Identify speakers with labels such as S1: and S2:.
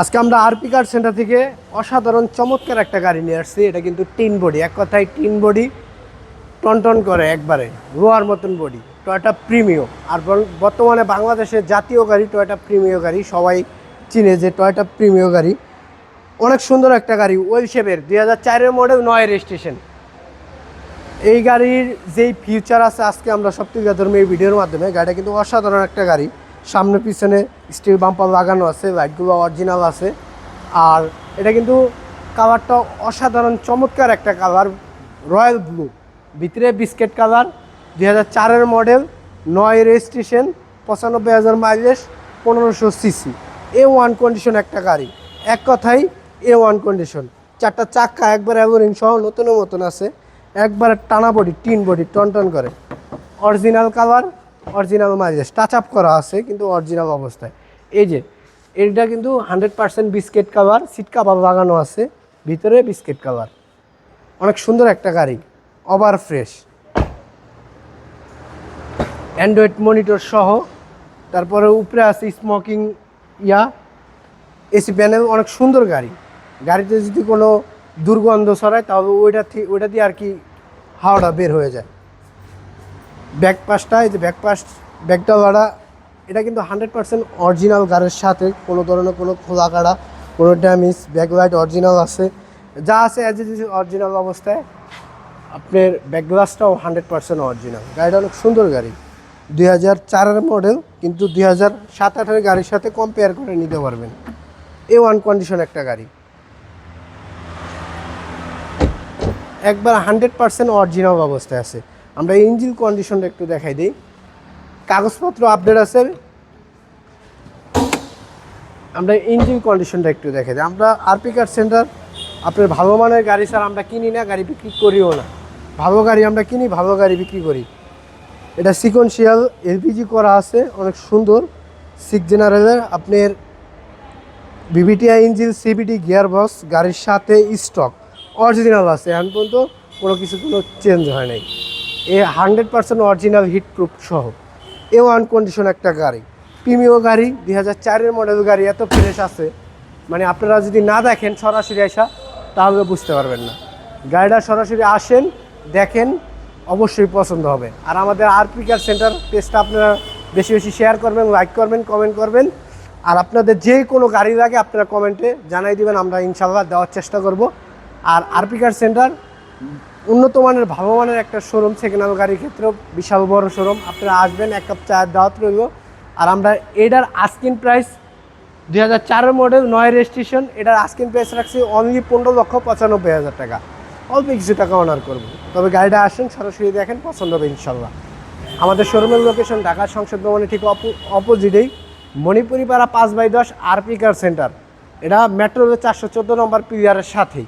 S1: আজকে আমরা RP car centre থেকে অসাধারণ চমৎকার একটা গাড়ি নিয়ে আসছি। এটা কিন্তু টিন বডি, এক কথায় টিন বডি টনটন করে একবারে, রোয়ার মতন বডি টয়টা প্রিমিও আর বর্তমানে বাংলাদেশের জাতীয় গাড়ি টয়টা প্রিমিও গাড়ি, সবাই চিনে যে টয়টা প্রিমিও গাড়ি। অনেক সুন্দর একটা গাড়ি, ওয়েল শেপের, দুই হাজার চারের মডেল নয় রেজিস্ট্রেশন এই গাড়ির যেই ফিউচার আছে, আজকে আমরা সব থেকে ধরবো এই ভিডিওর মাধ্যমে, গাড়িটা কিন্তু অসাধারণ একটা গাড়ি। সামনে পিছনে স্টিল বাম্পার লাগানো আছে, লাইটগুলো অরিজিনাল আছে। আর এটা কিন্তু কালারটা অসাধারণ, চমৎকার একটা কালার, রয়্যাল ব্লু। ভিতরে বিস্কেট কালার, দুই হাজার চারের মডেল, নয় রেজিস্ট্রেশন, পঁচানব্বই হাজার মাইলেজ, পনেরোশো সিসি। এ ওয়ান কন্ডিশন একটা গাড়ি। এক কথাই এ ওয়ান কন্ডিশন চারটা চাক্কা একবার অ্যাভোরিং সহ নতুনের মতন আছে। একবার টানা বডি টিন বডি টন টন করে। Original colour original mileage touch up করা আছে, কিন্তু অরিজিনাল অবস্থায়। এই যে, এটা কিন্তু hundred percent biscuit colour seat cover লাগানো আছে, ভিতরে বিস্কেট কালার অনেক সুন্দর একটা গাড়ি ওভার ফ্রেশ অ্যান্ড্রয়েড মনিটর সহ, তারপরে উপরে আছে স্মোকিং ইয়া, এসি প্যানেল অনেক সুন্দর গাড়ি। গাড়িতে যদি কোনো দুর্গন্ধ ছড়ায়, তাহলে ওইটা ওইটা দিয়ে আর কি হাওড়া বের হয়ে যায়। ব্যাক এই যে ব্যাক পাশ ব্যাকটা ভাড়া এটা কিন্তু হান্ড্রেড পার্সেন্ট অরিজিনাল গাড়ির সাথে, কোনো ধরনের কোনো খোলা কাড়া কোনো ড্যামেজ ব্যাক লাইট অরিজিনাল আছে। যা আছে অ্যাজ ইট ইজ অরিজিনাল অবস্থায়। আপনার ব্যাক গ্লাসটাও হান্ড্রেড পার্সেন্ট অরিজিনাল। গাড়িটা অনেক সুন্দর গাড়ি। দুই হাজার চারের মডেল কিন্তু দুই হাজার সাত আটের গাড়ির সাথে কম্পেয়ার করে নিতে পারবেন। এ ওয়ান কন্ডিশন একটা গাড়ি। একবার হান্ড্রেড পার্সেন্ট অরিজিনাল অবস্থায় আছে। আমরা ইঞ্জিন কন্ডিশনটা একটু দেখাই দিই। কাগজপত্র আপডেট আছে। আমরা ইঞ্জিন কন্ডিশনটা একটু দেখাই দিই। আমরা আরপি কার সেন্টার আপনার ভালো মানের গাড়ি স্যার আমরা কিনি না, গাড়ি বিক্রি করিও না। ভালো গাড়ি আমরা কিনি, ভালো গাড়ি বিক্রি করি। এটা সিকোয়েন্সিয়াল এলপিজি করা আছে, অনেক সুন্দর। সিক্স জেনারেলের আপনার VVTI engine CVT gear box গাড়ির সাথে স্টক অরিজিনাল আছে, এখন পর্যন্ত কোনো কিছু কোনো চেঞ্জ হয় নাই। A hundred percent original heat proof সহ। এ ওয়ান কন্ডিশন একটা গাড়ি। প্রিমিও গাড়ি, দুই হাজার চারের মডেল গাড়ি, এত ফ্রেশ আছে। মানে আপনারা যদি না দেখেন সরাসরি আসা তাহলে বুঝতে পারবেন না। গাড়িটা সরাসরি আসেন, দেখেন, অবশ্যই পছন্দ হবে। আর আমাদের আরপি কার সেন্টার পেজটা আপনারা বেশি বেশি শেয়ার করবেন লাইক করবেন কমেন্ট করবেন। আর আপনাদের যে কোনো গাড়ি লাগে আপনারা কমেন্টে জানাই দিবেন, আমরা ইনশাল্লাহ দেওয়ার চেষ্টা করব। আর আরপি কার সেন্টার উন্নত মানের ভালো মানের একটা শোরুম সেকেন্ড হ্যান্ড গাড়ির ক্ষেত্রেও বিশাল বড় শোরুম আপনারা আসবেন, এক কাপ চায়ের দাওয়াত রইল। আর আমরা এটার আস্কিন প্রাইস দুই হাজার চারের মডেল নয় রেজিস্ট্রেশন এটার আস্কিন প্রাইস রাখছি অনলি পনেরো লক্ষ পঁচানব্বই হাজার টাকা। অল্প কিছু টাকা অনার করব। তবে গাড়িটা আসেন, সরাসরি দেখেন, পছন্দ হবে ইনশাল্লাহ। আমাদের শোরুমের লোকেশন ঢাকা সংসদ ভবনের ঠিক অপোজিটেই মণিপুরি পাড়া পাঁচ বাই দশ আরপি কার সেন্টার এটা মেট্রো চারশো চোদ্দ নম্বর পিলারের সাথেই।